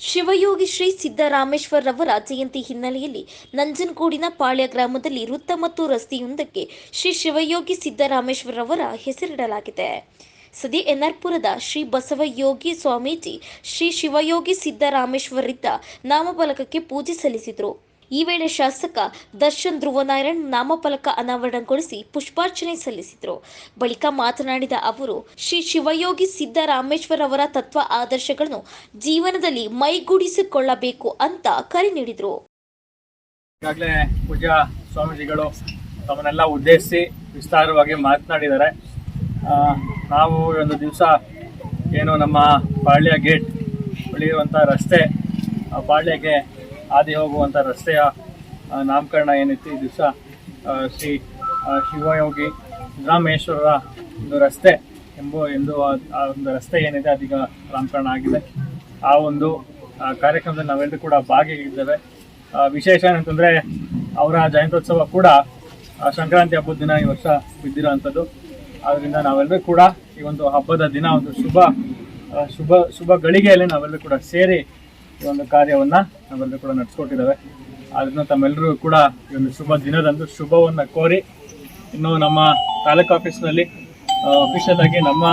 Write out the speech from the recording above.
ಶಿವಯೋಗಿ ಶ್ರೀ ಸಿದ್ದರಾಮೇಶ್ವರರವರ ಜಯಂತಿ ಹಿನ್ನೆಲೆಯಲ್ಲಿ ನಂಜನಗೂಡಿನ ಪಾಳ್ಯ ಗ್ರಾಮದಲ್ಲಿ ವೃತ್ತ ಮತ್ತು ರಸ್ತೆಯೊಂದಕ್ಕೆ ಶ್ರೀ ಶಿವಯೋಗಿ ಸಿದ್ದರಾಮೇಶ್ವರರವರ ಹೆಸರಿಡಲಾಗಿದೆ. ಸದಿ ಎನ್ಆರ್ಪುರದ ಶ್ರೀ ಬಸವಯೋಗಿ ಸ್ವಾಮೀಜಿ ಶ್ರೀ ಶಿವಯೋಗಿ ಸಿದ್ದರಾಮೇಶ್ವರಿದ್ದ ನಾಮಫಲಕಕ್ಕೆ ಪೂಜೆ ಸಲ್ಲಿಸಿದರು. ಈ ವೇಳೆ ಶಾಸಕ ದರ್ಶನ್ ಧ್ರುವನಾರಾಯಣ್ ನಾಮಫಲಕ ಅನಾವರಣಗೊಳಿಸಿ ಪುಷ್ಪಾರ್ಚನೆ ಸಲ್ಲಿಸಿದರು. ಬಳಿಕ ಮಾತನಾಡಿದ ಅವರು, ಶ್ರೀ ಶಿವಯೋಗಿ ಸಿದ್ದರಾಮೇಶ್ವರ್ ಅವರ ತತ್ವ ಆದರ್ಶಗಳನ್ನು ಜೀವನದಲ್ಲಿ ಮೈಗೂಡಿಸಿಕೊಳ್ಳಬೇಕು ಅಂತ ಕರೆ ನೀಡಿದರು. ಈಗಾಗಲೇ ಪೂಜಾ ಸ್ವಾಮೀಜಿಗಳು ತಮ್ಮನ್ನೆಲ್ಲ ಉದ್ದೇಶಿಸಿ ವಿಸ್ತಾರವಾಗಿ ಮಾತನಾಡಿದ್ದಾರೆ. ನಾವು ಒಂದು ದಿವಸ ಏನು ನಮ್ಮ ಪಾಳ್ಯ ಗೇಟ್ ಬಳಿ ರಸ್ತೆ ಪಾಳ್ಯಕ್ಕೆ ಹಾದಿ ಹೋಗುವಂಥ ರಸ್ತೆಯ ನಾಮಕರಣ ಏನಿತ್ತು ಈ ದಿವಸ ಶ್ರೀ ಶಿವಯೋಗಿ ಸಿದ್ದರಾಮೇಶ್ವರರ ಒಂದು ರಸ್ತೆ ಎಂಬ, ಎಂದು ಆ- ಒಂದು ರಸ್ತೆ ಏನಿದೆ, ಅದೀಗ ನಾಮಕರಣ ಆಗಿದೆ. ಆ ಒಂದು ಕಾರ್ಯಕ್ರಮದಲ್ಲಿ ನಾವೆಲ್ಲರೂ ಕೂಡ ಭಾಗಿಯಾಗಿದ್ದೇವೆ. ವಿಶೇಷ ಏನಂತಂದರೆ, ಅವರ ಜಯಂತ್ಯೋತ್ಸವ ಕೂಡ ಸಂಕ್ರಾಂತಿ ಹಬ್ಬದ ದಿನ ಈ ವರ್ಷ ಬಿದ್ದಿರೋವಂಥದ್ದು. ಆದ್ದರಿಂದ ನಾವೆಲ್ಲರೂ ಕೂಡ ಈ ಒಂದು ಹಬ್ಬದ ದಿನ, ಒಂದು ಶುಭ ಶುಭ ಶುಭ ಗಳಿಗೆಯಲ್ಲಿ ನಾವೆಲ್ಲರೂ ಕೂಡ ಸೇರಿ ಈ ಒಂದು ಕಾರ್ಯವನ್ನು ನಾವೆಲ್ಲರೂ ಕೂಡ ನಡೆಸ್ಕೊಟ್ಟಿದ್ದೇವೆ. ಅದನ್ನ ತಮ್ಮೆಲ್ಲರೂ ಕೂಡ ಈ ಒಂದು ಶುಭ ದಿನದಂದು ಶುಭವನ್ನು ಕೋರಿ, ಇನ್ನು ನಮ್ಮ ತಾಲೂಕು ಆಫೀಸ್ನಲ್ಲಿ ಅಫಿಷಿಯಲ್ ಆಗಿ ನಮ್ಮ